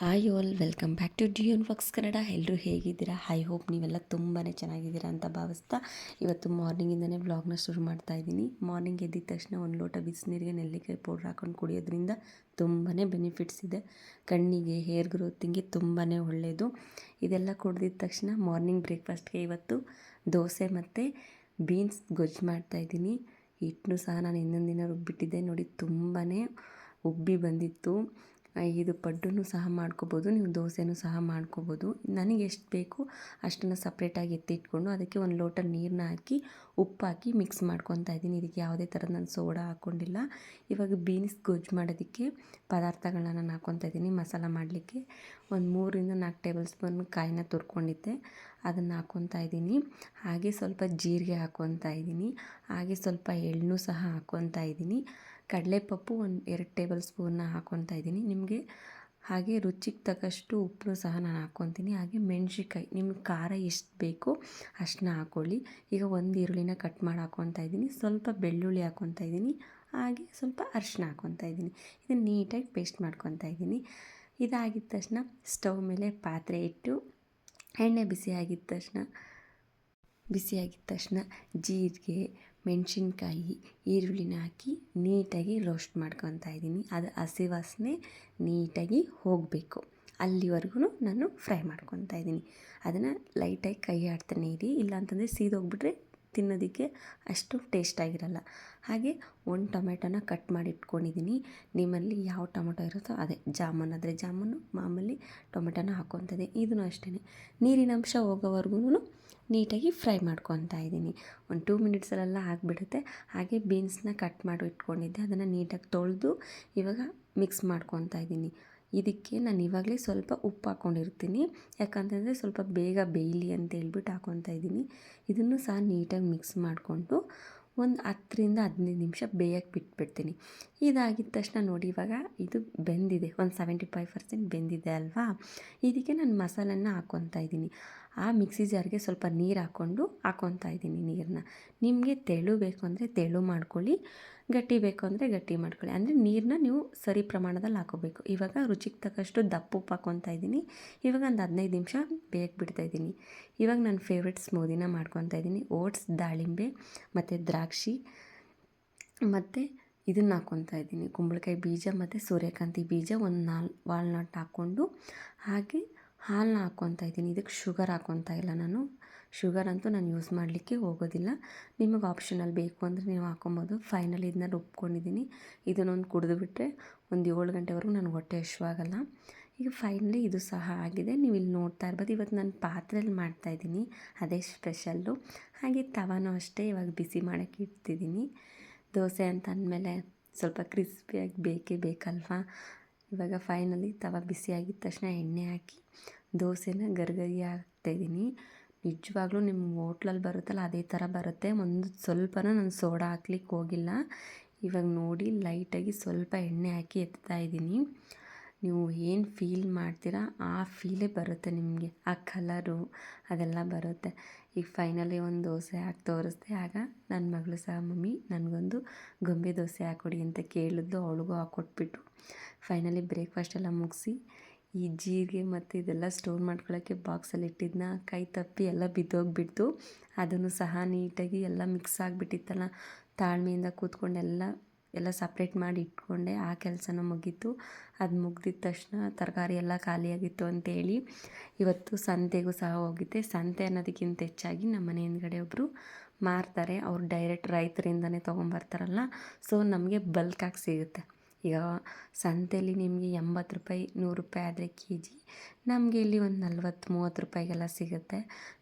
Hi all welcome back to D N Kannada ಎಲ್ಲರೂ ಹೇಗಿದ್ದೀರಾ? I hope ನೀವೆಲ್ಲ ತುಂಬಾ ಚೆನ್ನಾಗಿದ್ದೀರಾ ಅಂತ ಭಾವಿಸ್ತಾ ಇವತ್ತು ಮಾರ್ನಿಂಗಿಂದನೇ ವ್ಲಾಗ್ನ ಶುರು ಮಾಡ್ತಾ ಇದ್ದೀನಿ. ಮಾರ್ನಿಂಗ್ ಎದ್ದಿದ ತಕ್ಷಣ ಒಂದು ಲೋಟ ಬಿಸಿನೀರಿಗೆ ನೆಲ್ಲಿಕಾಯಿ ಪೌಡ್ರ್ ಹಾಕೊಂಡು ಕುಡಿಯೋದ್ರಿಂದ ತುಂಬಾ ಬೆನಿಫಿಟ್ಸ್ ಇದೆ. ಕಣ್ಣಿಗೆ ಹೇರ್ ಗ್ರೋತಿಂಗೆ ತುಂಬಾ ಒಳ್ಳೆಯದು ಇದೆಲ್ಲ ಕುಡ್ದಿದ ತಕ್ಷಣ ಮಾರ್ನಿಂಗ್ ಬ್ರೇಕ್ಫಾಸ್ಟ್ಗೆ ಇವತ್ತು ದೋಸೆ ಮತ್ತು ಬೀನ್ಸ್ ಗೊಜ್ಜು ಮಾಡ್ತಾಯಿದ್ದೀನಿ ಹಿಟ್ಟನ್ನು ಸಹ ನಾನು ಇನ್ನೊಂದು ದಿನ ರುಬ್ಬಿಟ್ಟಿದ್ದೆ. ನೋಡಿ ತುಂಬಾ ಉಬ್ಬಿ ಬಂದಿತ್ತು. ಇದು ಪಡ್ಡೂ ಸಹ ಮಾಡ್ಕೋಬೋದು, ನೀವು ದೋಸೆನೂ ಸಹ ಮಾಡ್ಕೋಬೋದು. ನನಗೆ ಎಷ್ಟು ಬೇಕು ಅಷ್ಟನ್ನು ಸಪ್ರೇಟಾಗಿ ಎತ್ತಿಟ್ಕೊಂಡು ಅದಕ್ಕೆ ಒಂದು ಲೋಟ ನೀರನ್ನ ಹಾಕಿ, ಉಪ್ಪು ಹಾಕಿ ಮಿಕ್ಸ್ ಮಾಡ್ಕೊತಾ ಇದ್ದೀನಿ. ಇದಕ್ಕೆ ಯಾವುದೇ ಥರ ನಾನು ಸೋಡಾ ಹಾಕ್ಕೊಂಡಿಲ್ಲ. ಇವಾಗ ಬೀನ್ಸ್ ಗೊಜ್ಜು ಮಾಡೋದಕ್ಕೆ ಪದಾರ್ಥಗಳನ್ನ ನಾನು ಹಾಕ್ಕೊತಾ ಇದ್ದೀನಿ. ಮಸಾಲ ಮಾಡಲಿಕ್ಕೆ ಒಂದು ಮೂರರಿಂದ ನಾಲ್ಕು ಟೇಬಲ್ ಸ್ಪೂನ್ ಕಾಯಿನ ತುರ್ಕೊಂಡಿದ್ದೆ. ಅದನ್ನು ಹಾಕ್ಕೊತಾ ಇದ್ದೀನಿ. ಹಾಗೆ ಸ್ವಲ್ಪ ಜೀರಿಗೆ ಹಾಕ್ಕೊತಾ ಇದ್ದೀನಿ. ಹಾಗೆ ಸ್ವಲ್ಪ ಎಳ್ಳನ್ನೂ ಸಹ ಹಾಕ್ಕೊತಾ ಇದ್ದೀನಿ. ಕಡಲೆಪಪ್ಪು ಒಂದು ಎರಡು ಟೇಬಲ್ ಸ್ಪೂನ್ನ ಹಾಕ್ಕೊತಾ ಇದ್ದೀನಿ. ನಿಮಗೆ ಹಾಗೆ ರುಚಿಗೆ ತಕ್ಕಷ್ಟು ಉಪ್ಪು ಸಹ ನಾನು ಹಾಕ್ಕೊತೀನಿ ಹಾಗೆ ಮೆಣ್ಸಿನ್ಕಾಯಿ, ನಿಮ್ಗೆ ಖಾರ ಎಷ್ಟು ಬೇಕೋ ಅಷ್ಟನ್ನ ಹಾಕ್ಕೊಳ್ಳಿ ಈಗ ಒಂದು ಈರುಳ್ಳಿನ ಕಟ್ ಮಾಡಿ ಹಾಕ್ಕೊತಾ ಇದ್ದೀನಿ. ಸ್ವಲ್ಪ ಬೆಳ್ಳುಳ್ಳಿ ಹಾಕ್ಕೊತಾ ಇದ್ದೀನಿ. ಹಾಗೆ ಸ್ವಲ್ಪ ಅರಿಶಿನ ಹಾಕ್ಕೊತಾ ಇದ್ದೀನಿ. ಇದನ್ನು ನೀಟಾಗಿ ಪೇಸ್ಟ್ ಮಾಡ್ಕೊತಾ ಇದ್ದೀನಿ. ಇದಾಗಿದ್ದ ತಕ್ಷಣ ಸ್ಟವ್ ಮೇಲೆ ಪಾತ್ರೆ ಇಟ್ಟು ಎಣ್ಣೆ ಬಿಸಿಯಾಗಿದ್ದ ತಕ್ಷಣ ಬಿಸಿಯಾಗಿದ್ದ ತಕ್ಷಣ ಜೀರಿಗೆ ಮೆಣಸಿನ್ಕಾಯಿ, ಈರುಳ್ಳಿನ ಹಾಕಿ ನೀಟಾಗಿ ರೋಸ್ಟ್ ಮಾಡ್ಕೊತಾ ಇದ್ದೀನಿ. ಅದು ಹಸಿ ವಾಸನೆ ನೀಟಾಗಿ ಹೋಗಬೇಕು. ಅಲ್ಲಿವರೆಗೂ ನಾನು ಫ್ರೈ ಮಾಡ್ಕೊತಾ ಇದ್ದೀನಿ. ಅದನ್ನು ಲೈಟಾಗಿ ಕೈ ಆಡ್ತಾನೆ ಇರಿ. ಇಲ್ಲಾಂತಂದರೆ ಸೀದೋಗ್ಬಿಟ್ರೆ ತಿನ್ನೋದಕ್ಕೆ ಅಷ್ಟು ಟೇಸ್ಟಾಗಿರಲ್ಲ ಹಾಗೆ ಒಂದು ಟೊಮೆಟೊನ ಕಟ್ ಮಾಡಿ ಇಟ್ಕೊಂಡಿದ್ದೀನಿ ನಿಮ್ಮಲ್ಲಿ ಯಾವ ಟೊಮೆಟೊ ಇರುತ್ತೋ ಅದೇ ಜಾಮೂನ್. ಆದರೆ ಜಾಮೂನು ಮಾಮೂಲಿ ಟೊಮೆಟೊನ ಹಾಕ್ಕೊತದೆ ಇದನ್ನು ಅಷ್ಟೇ ನೀರಿನ ಅಂಶ ಹೋಗೋವರೆಗೂ ನೀಟಾಗಿ ಫ್ರೈ ಮಾಡ್ಕೊತಾ ಇದ್ದೀನಿ ಒಂದು ಟೂ ಮಿನಿಟ್ಸಲ್ಲೆಲ್ಲ ಆಗಿಬಿಡುತ್ತೆ. ಹಾಗೆ ಬೀನ್ಸ್ನ ಕಟ್ ಮಾಡಿ ಇಟ್ಕೊಂಡಿದ್ದೆ. ಅದನ್ನು ನೀಟಾಗಿ ತೊಳೆದು ಇವಾಗ ಮಿಕ್ಸ್ ಮಾಡ್ಕೊತಾ ಇದ್ದೀನಿ ಇದಕ್ಕೆ ನಾನು ಇವಾಗಲೇ ಸ್ವಲ್ಪ ಉಪ್ಪು ಹಾಕ್ಕೊಂಡಿರ್ತೀನಿ. ಯಾಕಂತಂದರೆ ಸ್ವಲ್ಪ ಬೇಗ ಬೇಯಲಿ ಅಂತ ಹೇಳ್ಬಿಟ್ಟು ಹಾಕ್ಕೊತಾ ಇದ್ದೀನಿ. ಇದನ್ನು ಸಹ ನೀಟಾಗಿ ಮಿಕ್ಸ್ ಮಾಡಿಕೊಂಡು ಒಂದು ಹತ್ತರಿಂದ ಹದಿನೈದು ನಿಮಿಷ ಬೇಯಕ್ಕೆ ಬಿಟ್ಬಿಡ್ತೀನಿ. ಇದಾಗಿದ್ದ ತಕ್ಷಣ ನೋಡಿ ಇವಾಗ ಇದು ಬೆಂದಿದೆ. ಒಂದು ಸೆವೆಂಟಿ ಫೈವ್ ಪರ್ಸೆಂಟ್ ಬೆಂದಿದೆ ಅಲ್ವಾ? ಇದಕ್ಕೆ ನಾನು ಮಸಾಲನ್ನ ಹಾಕ್ಕೊತಾ ಇದ್ದೀನಿ. ಆ ಮಿಕ್ಸಿ ಜಾರ್ಗೆ ಸ್ವಲ್ಪ ನೀರು ಹಾಕ್ಕೊಂಡು ಹಾಕ್ಕೊತಾ ಇದ್ದೀನಿ ನೀರನ್ನ ನಿಮಗೆ ತೆಳು ಬೇಕು ಅಂದರೆ ತೆಳು ಮಾಡ್ಕೊಳ್ಳಿ, ಗಟ್ಟಿ ಬೇಕು ಅಂದರೆ ಗಟ್ಟಿ ಮಾಡ್ಕೊಳ್ಳಿ. ಅಂದರೆ ನೀರನ್ನ ನೀವು ಸರಿ ಪ್ರಮಾಣದಲ್ಲಿ ಹಾಕೋಬೇಕು. ಇವಾಗ ರುಚಿಗೆ ತಕ್ಕಷ್ಟು ದಪ್ಪ ಉಪ್ಪು ಹಾಕ್ಕೊತಾ ಇದ್ದೀನಿ. ಇವಾಗ ಒಂದು ಹದಿನೈದು ನಿಮಿಷ ಬೇಯಕ್ಕೆ ಬಿಡ್ತಾಯಿದ್ದೀನಿ ಇವಾಗ ನನ್ನ ಫೇವ್ರೆಟ್ ಸ್ಮೂದಿನ ಮಾಡ್ಕೊತಾ ಇದ್ದೀನಿ. ಓಟ್ಸ್ ದಾಳಿಂಬೆ ಮತ್ತು ದ್ರಾಕ್ಷಿ ಮತ್ತು ಇದನ್ನು ಹಾಕ್ಕೊತಾ ಇದ್ದೀನಿ. ಕುಂಬಳಕಾಯಿ ಬೀಜ ಮತ್ತು ಸೂರ್ಯಕಾಂತಿ ಬೀಜ ಒಂದು ನಾಲ್, ವಾಲ್ನಟ್ ಹಾಕ್ಕೊಂಡು ಹಾಗೆ ಹಾಲನ್ನ ಹಾಕ್ಕೊತಾ ಇದ್ದೀನಿ. ಇದಕ್ಕೆ ಶುಗರ್ ಹಾಕ್ಕೊತಾ ಇಲ್ಲ ನಾನು. ಶುಗರ್ ಅಂತೂ ನಾನು ಯೂಸ್ ಮಾಡಲಿಕ್ಕೆ ಹೋಗೋದಿಲ್ಲ. ನಿಮಗೆ ಆಪ್ಷನಲ್ ಬೇಕು ಅಂದರೆ ನೀವು ಹಾಕೊಬೋದು. ಫೈನಲಿ ಇದನ್ನ ರುಬ್ಕೊಂಡಿದ್ದೀನಿ. ಇದನ್ನೊಂದು ಕುಡಿದುಬಿಟ್ರೆ ಒಂದು ಏಳು ಗಂಟೆವರೆಗೂ ನನಗೆ ಹೊಟ್ಟೆ ಹಶ್ವಾಗಲ್ಲ ಈಗ ಫೈನಲಿ ಇದು ಸಹ ಆಗಿದೆ. ನೀವು ಇಲ್ಲಿ ನೋಡ್ತಾ ಇರ್ಬೋದು. ಇವತ್ತು ನಾನು ಪಾತ್ರೆಯಲ್ಲಿ ಮಾಡ್ತಾಯಿದ್ದೀನಿ ಅದೇ ಸ್ಪೆಷಲ್ಲು. ಹಾಗೆ ತವಾನೂ ಅಷ್ಟೇ ಇವಾಗ ಬಿಸಿ ಮಾಡೋಕ್ಕೆ ಇಡ್ತಿದ್ದೀನಿ. ದೋಸೆ ಅಂತ ಅಂದಮೇಲೆ ಸ್ವಲ್ಪ ಕ್ರಿಸ್ಪಿಯಾಗಿ ಬೇಕೇ ಬೇಕಲ್ವಾ? ಇವಾಗ ಫೈನಲಿ ತವ ಬಿಸಿಯಾಗಿದ್ದ ತಕ್ಷಣ ಎಣ್ಣೆ ಹಾಕಿ ದೋಸೆನ ಗರ್ಗರಿ ಹಾಕ್ತಾಯಿದ್ದೀನಿ ನಿಜವಾಗ್ಲೂ ನಿಮ್ಮ ಹೋಟ್ಲಲ್ಲಿ ಬರುತ್ತಲ್ಲ, ಅದೇ ಥರ ಬರುತ್ತೆ. ಒಂದು ಸ್ವಲ್ಪನೂ ನಾನು ಸೋಡಾ ಹಾಕ್ಲಿಕ್ಕೆ ಹೋಗಿಲ್ಲ. ಇವಾಗ ನೋಡಿ, ಲೈಟಾಗಿ ಸ್ವಲ್ಪ ಎಣ್ಣೆ ಹಾಕಿ ಎತ್ತಾ ಇದ್ದೀನಿ. ನೀವು ಏನು ಫೀಲ್ ಮಾಡ್ತೀರಾ, ಆ ಫೀಲೇ ಬರುತ್ತೆ ನಿಮಗೆ. ಆ ಕಲರು ಅದೆಲ್ಲ ಬರುತ್ತೆ. ಈಗ ಫೈನಲಿ ಒಂದು ದೋಸೆ ಹಾಕಿ ತೋರಿಸ್ದೆ. ಆಗ ನನ್ನ ಮಗಳು ಸಹ, ಮಮ್ಮಿ, ನನಗೊಂದು ಗೊಂಬೆ ದೋಸೆ ಹಾಕ್ಕೊಡಿ ಅಂತ ಕೇಳಿದ್ದು ಅವಳಿಗೂ ಹಾಕ್ಕೊಟ್ಬಿಟ್ಟು ಫೈನಲಿ ಬ್ರೇಕ್ಫಾಸ್ಟ್ ಎಲ್ಲ ಮುಗಿಸಿ ಈ ಜೀರಿಗೆ ಮತ್ತು ಇದೆಲ್ಲ ಸ್ಟೋರ್ ಮಾಡ್ಕೊಳ್ಳೋಕ್ಕೆ ಬಾಕ್ಸಲ್ಲಿ ಇಟ್ಟಿದ್ದನ್ನ ಕೈ ತಪ್ಪಿ ಎಲ್ಲ ಬಿದ್ದೋಗ್ಬಿಡ್ತು. ಅದನ್ನು ಸಹ ನೀಟಾಗಿ ಎಲ್ಲ ಮಿಕ್ಸ್ ಆಗಿಬಿಟ್ಟಿತ್ತಲ್ಲ. ತಾಳ್ಮೆಯಿಂದ ಕೂತ್ಕೊಂಡು ಎಲ್ಲ ಎಲ್ಲ ಸಪ್ರೇಟ್ ಮಾಡಿ ಇಟ್ಕೊಂಡೆ. ಆ ಕೆಲಸನ ಮುಗೀತು. ಅದು ಮುಗ್ದಿದ ತಕ್ಷಣ ತರಕಾರಿ ಎಲ್ಲ ಖಾಲಿಯಾಗಿತ್ತು ಅಂತೇಳಿ ಇವತ್ತು ಸಂತೆಗೂ ಸಹ ಹೋಗಿದ್ದೆ. ಸಂತೆ ಅನ್ನೋದಕ್ಕಿಂತ ಹೆಚ್ಚಾಗಿ ನಮ್ಮ ಮನೆ ಹಿಂದ್ಗಡೆ ಒಬ್ಬರು ಮಾರ್ತಾರೆ. ಅವ್ರು ಡೈರೆಕ್ಟ್ ರೈತರಿಂದನೇ ತೊಗೊಂಬರ್ತಾರಲ್ಲ. ಸೊ ನಮಗೆ ಬಲ್ಕಾಗಿ ಸಿಗುತ್ತೆ. ಈಗ ಸಂತೆಯಲ್ಲಿ ನಿಮಗೆ ಎಂಬತ್ತು ರೂಪಾಯಿ, ನೂರು ರೂಪಾಯಿ ಆದರೆ ಕೆ ಜಿ ನಮಗೆ ಇಲ್ಲಿ ಒಂದು ನಲ್ವತ್ತು, ಮೂವತ್ತು ರೂಪಾಯಿಗೆಲ್ಲ ಸಿಗುತ್ತೆ.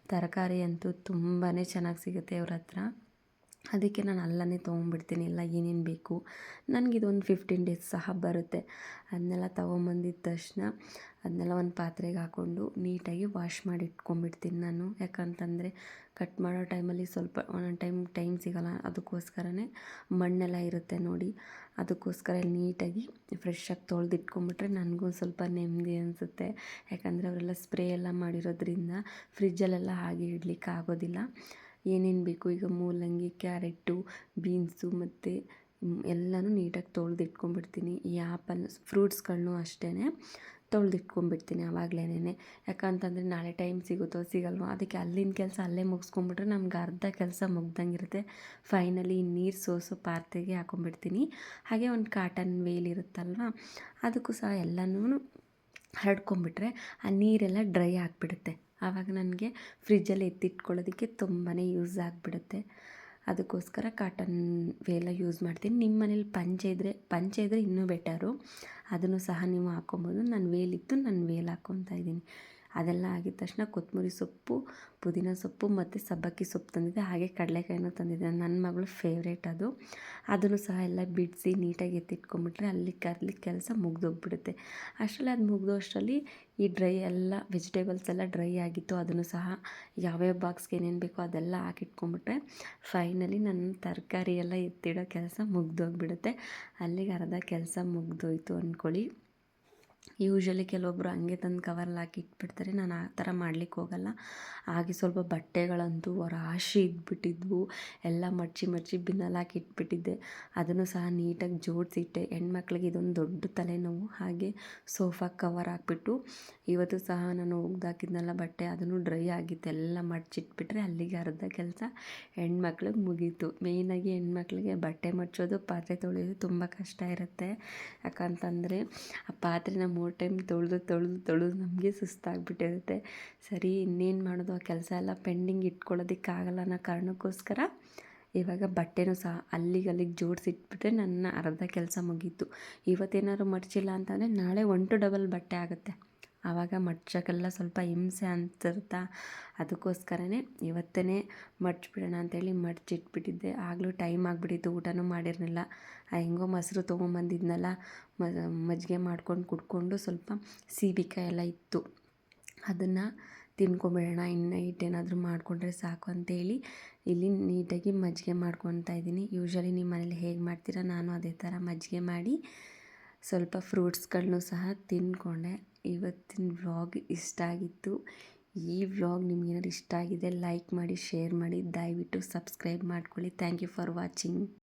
ತರಕಾರಿ ಅಂತೂ ತುಂಬಾ ಚೆನ್ನಾಗಿ ಸಿಗುತ್ತೆ ಇವ್ರ ಹತ್ರ. ಅದಕ್ಕೆ ನಾನು ಅಲ್ಲೇ ತೊಗೊಂಡ್ಬಿಡ್ತೀನಿ ಎಲ್ಲ ಏನೇನು ಬೇಕು. ನನಗಿದೊಂದು ಫಿಫ್ಟೀನ್ ಡೇಸ್ ಸಹ ಬರುತ್ತೆ. ಅದನ್ನೆಲ್ಲ ತೊಗೊಂಬಂದಿದ್ದ ತಕ್ಷಣ ಅದನ್ನೆಲ್ಲ ಒಂದು ಪಾತ್ರೆಗೆ ಹಾಕ್ಕೊಂಡು ನೀಟಾಗಿ ವಾಶ್ ಮಾಡಿ ಇಟ್ಕೊಂಡ್ಬಿಡ್ತೀನಿ ನಾನು. ಯಾಕಂತಂದರೆ ಕಟ್ ಮಾಡೋ ಟೈಮಲ್ಲಿ ಸ್ವಲ್ಪ ಒಂದೊಂದು ಟೈಮ್ ಟೈಮ್ ಸಿಗೋಲ್ಲ, ಅದಕ್ಕೋಸ್ಕರನೇ ಮಣ್ಣೆಲ್ಲ ಇರುತ್ತೆ ನೋಡಿ. ಅದಕ್ಕೋಸ್ಕರ ನೀಟಾಗಿ ಫ್ರೆಶ್ಶಾಗಿ ತೊಳೆದು ಇಟ್ಕೊಂಬಿಟ್ರೆ ನನಗೂ ಸ್ವಲ್ಪ ನೆಮ್ಮದಿ ಅನಿಸುತ್ತೆ. ಯಾಕಂದರೆ ಅವರೆಲ್ಲ ಸ್ಪ್ರೇ ಎಲ್ಲ ಮಾಡಿರೋದ್ರಿಂದ ಫ್ರಿಜ್ಜಲ್ಲೆಲ್ಲ ಹಾಗೆ ಇಡ್ಲಿಕ್ಕೆ ಆಗೋದಿಲ್ಲ ಏನೇನು ಬೇಕು? ಈಗ ಮೂಲಂಗಿ, ಕ್ಯಾರೆಟು, ಬೀನ್ಸು ಮತ್ತು ಎಲ್ಲನೂ ನೀಟಾಗಿ ತೊಳೆದಿಟ್ಕೊಂಡ್ಬಿಡ್ತೀನಿ. ಈ ಆ್ಯಪಲ್ ಫ್ರೂಟ್ಸ್ಗಳನ್ನೂ ಅಷ್ಟೇ ತೊಳೆದಿಟ್ಕೊಂಡ್ಬಿಡ್ತೀನಿ ಆವಾಗಲೇ ಯಾಕಂತಂದರೆ ನಾಳೆ ಟೈಮ್ ಸಿಗುತ್ತೋ ಸಿಗಲ್ವೋ ಅದಕ್ಕೆ ಅಲ್ಲಿನ ಕೆಲಸ ಅಲ್ಲೇ ಮುಗಿಸ್ಕೊಂಬಿಟ್ರೆ ನಮ್ಗೆ ಅರ್ಧ ಕೆಲಸ ಮುಗ್ದಂಗಿರುತ್ತೆ. ಫೈನಲಿ ನೀರು ಸೋಸು ಪಾತ್ರೆಗೆ ಹಾಕೊಂಡ್ಬಿಡ್ತೀನಿ. ಹಾಗೆ ಒಂದು ಕಾಟನ್ ವೇಲ್ ಇರುತ್ತಲ್ವ, ಅದಕ್ಕೂ ಸಹ ಎಲ್ಲನೂ ಹರಡ್ಕೊಂಬಿಟ್ರೆ ಆ ನೀರೆಲ್ಲ ಡ್ರೈ ಆಗಿಬಿಡುತ್ತೆ. ಆವಾಗ ನನಗೆ ಫ್ರಿಜ್ಜಲ್ಲಿ ಎತ್ತಿಟ್ಕೊಳ್ಳೋದಕ್ಕೆ ತುಂಬಾ ಯೂಸ್ ಆಗಿಬಿಡುತ್ತೆ. ಅದಕ್ಕೋಸ್ಕರ ಕಾಟನ್ ವೇಲ ಯೂಸ್ ಮಾಡ್ತೀನಿ. ನಿಮ್ಮ ಮನೇಲಿ ಪಂಚೆ ಇದ್ದರೆ ಪಂಚೆ ಇದ್ದರೆ ಇನ್ನೂ ಬೆಟರು ಅದನ್ನು ಸಹ ನೀವು ಹಾಕ್ಕೊಬೋದು. ನಾನು ವೇಲಿತ್ತು, ನಾನು ವೇಲ್ ಹಾಕ್ಕೊತಾ ಇದ್ದೀನಿ. ಅದೆಲ್ಲ ಆಗಿದ ತಕ್ಷಣ ಕೊತ್ತಂಬರಿ ಸೊಪ್ಪು, ಪುದೀನ ಸೊಪ್ಪು ಮತ್ತು ಸಬ್ಬಕ್ಕಿ ಸೊಪ್ಪು ತಂದಿದ್ದೆ. ಹಾಗೆ ಕಡಲೆಕಾಯಿನೂ ತಂದಿದ್ದೆ. ನನ್ನ ಮಗಳು ಫೇವ್ರೇಟ್ ಅದು. ಅದನ್ನು ಸಹ ಎಲ್ಲ ಬಿಡಿಸಿ ನೀಟಾಗಿ ಎತ್ತಿಟ್ಕೊಂಡ್ಬಿಟ್ರೆ ಅಲ್ಲಿ ಕರ್ಲಿ ಕೆಲಸ ಮುಗ್ದೋಗ್ಬಿಡುತ್ತೆ. ಅಷ್ಟರಲ್ಲಿ ಅದು ಮುಗಿದೋ ಅಷ್ಟರಲ್ಲಿ ಈ ಡ್ರೈ ಎಲ್ಲ ವೆಜಿಟೇಬಲ್ಸ್ ಎಲ್ಲ ಡ್ರೈ ಆಗಿತ್ತು. ಅದನ್ನು ಸಹ ಯಾವ್ಯಾವ ಬಾಕ್ಸ್ಗೆ ಏನೇನು ಬೇಕೋ ಅದೆಲ್ಲ ಹಾಕಿಟ್ಕೊಂಡ್ಬಿಟ್ರೆ ಫೈನಲಿ ನನ್ನ ತರಕಾರಿ ಎಲ್ಲ ಎತ್ತಿಡೋ ಕೆಲಸ ಮುಗ್ದೋಗ್ಬಿಡುತ್ತೆ. ಅಲ್ಲಿಗೆ ಅರ್ಧ ಕೆಲಸ ಮುಗ್ದೋಯ್ತು ಅಂದ್ಕೊಳ್ಳಿ ಯೂಶ್ವಲಿ ಕೆಲವೊಬ್ಬರು ಹಂಗೆ ತಂದು ಕವರಲ್ಲಿ ಹಾಕಿ ಇಟ್ಬಿಡ್ತಾರೆ. ನಾನು ಆ ಥರ ಮಾಡ್ಲಿಕ್ಕೆ ಹೋಗಲ್ಲ. ಹಾಗೆ ಸ್ವಲ್ಪ ಬಟ್ಟೆಗಳಂತೂ ರಾಶಿ ಇದ್ಬಿಟ್ಟಿದ್ವು. ಎಲ್ಲ ಮಡ್ಚಿ ಮಡ್ಚಿ ಬಿನ್ನಲ್ಲಿ ಹಾಕಿ ಇಟ್ಬಿಟ್ಟಿದ್ದೆ. ಅದನ್ನು ಸಹ ನೀಟಾಗಿ ಜೋಡಿಸಿಟ್ಟೆ. ಹೆಣ್ಮಕ್ಳಿಗೆ ಇದೊಂದು ದೊಡ್ಡ ತಲೆನೋವು. ಹಾಗೆ ಸೋಫಾ ಕವರ್ ಹಾಕ್ಬಿಟ್ಟು ಇವತ್ತು ಸಹ ನಾನು ಒಗ್ದಾಕಿದ್ನಲ್ಲ ಬಟ್ಟೆ, ಅದನ್ನು ಡ್ರೈ ಆಗಿತ್ತು. ಎಲ್ಲ ಮಡ್ಚಿಟ್ಬಿಟ್ರೆ ಅಲ್ಲಿಗೆ ಅರ್ಧ ಕೆಲಸ ಹೆಣ್ಮಕ್ಳಿಗೆ ಮುಗೀತು. ಮೇಯ್ನಾಗಿ ಹೆಣ್ಮಕ್ಳಿಗೆ ಬಟ್ಟೆ ಮಡ್ಚೋದು, ಪಾತ್ರೆ ತೊಳೆಯೋದು ತುಂಬ ಕಷ್ಟ ಇರುತ್ತೆ. ಯಾಕಂತಂದರೆ ಆ ಪಾತ್ರೆನ ಮೂರು ಟೈಮ್ ತೊಳೆದು ತೊಳೆದು ತೊಳೆದು ನಮಗೆ ಸುಸ್ತಾಗಿಬಿಟ್ಟಿರುತ್ತೆ. ಸರಿ, ಇನ್ನೇನು ಮಾಡೋದು? ಆ ಕೆಲಸ ಎಲ್ಲ ಪೆಂಡಿಂಗ್ ಇಟ್ಕೊಳ್ಳೋದಕ್ಕಾಗಲ್ಲ ಅನ್ನೋ ಕಾರಣಕ್ಕೋಸ್ಕರ ಇವಾಗ ಬಟ್ಟೆನೂ ಸಹ ಅಲ್ಲಿಗೆ ಅಲ್ಲಿಗೆ ಜೋಡಿಸಿಟ್ಬಿಟ್ರೆ ನನ್ನ ಅರ್ಧ ಕೆಲಸ ಮುಗೀತು. ಇವತ್ತೇನಾದ್ರು ಮಡಚಿಲ್ಲ ಅಂತಂದರೆ ನಾಳೆ ಒನ್ ಟು ಡಬಲ್ ಬಟ್ಟೆ ಆಗುತ್ತೆ. ಆವಾಗ ಮಡ್ಚೋಕ್ಕೆಲ್ಲ ಸ್ವಲ್ಪ ಹಿಂಸೆ ಅಂತಿರುತ್ತಾ? ಅದಕ್ಕೋಸ್ಕರನೇ ಇವತ್ತೇ ಮಡ್ಚಿಬಿಡೋಣ ಅಂತೇಳಿ ಮಡ್ಚಿಟ್ಬಿಟ್ಟಿದ್ದೆ. ಆಗಲೂ ಟೈಮ್ ಆಗಿಬಿಟ್ಟಿತ್ತು, ಊಟನೂ ಮಾಡಿರಲಿಲ್ಲ. ಹೆಂಗೋ ಮೊಸರು ತೊಗೊಂಬಂದಿದ್ನಲ್ಲ ಮಜ್ಜಿಗೆ ಮಾಡ್ಕೊಂಡು ಕುಡ್ಕೊಂಡು ಸ್ವಲ್ಪ ಸೀಬಿಕಾಯಿ ಎಲ್ಲ ಇತ್ತು. ಅದನ್ನು ತಿನ್ಕೊಂಬಿಡೋಣ, ಇನ್ನು ನೈಟ್ ಏನಾದರೂ ಮಾಡಿಕೊಂಡ್ರೆ ಸಾಕು ಅಂತೇಳಿ ಇಲ್ಲಿ ನೀಟಾಗಿ ಮಜ್ಜಿಗೆ ಮಾಡ್ಕೊತಾ ಇದ್ದೀನಿ. ಯೂಶ್ವಲಿ ನಿಮ್ಮ ಮನೇಲಿ ಹೇಗೆ ಮಾಡ್ತೀರಾ? ನಾನು ಅದೇ ಥರ ಮಜ್ಜಿಗೆ ಮಾಡಿ ಸ್ವಲ್ಪ ಫ್ರೂಟ್ಸ್ಗಳನ್ನೂ ಸಹ ತಿಂದ್ಕೊಂಡೆ ಇವತ್ತಿನ ವ್ಲಾಗ್ ಇಷ್ಟ ಆಗಿತ್ತು. ಈ ವ್ಲಾಗ್ ನಿಮ್ಗೇನಾದ್ರು ಇಷ್ಟ ಆಗಿದೆ ಲೈಕ್ ಮಾಡಿ ಶೇರ್ ಮಾಡಿ, ದಯವಿಟ್ಟು ಸಬ್ಸ್ಕ್ರೈಬ್ ಮಾಡ್ಕೊಳ್ಳಿ. Thank you for watching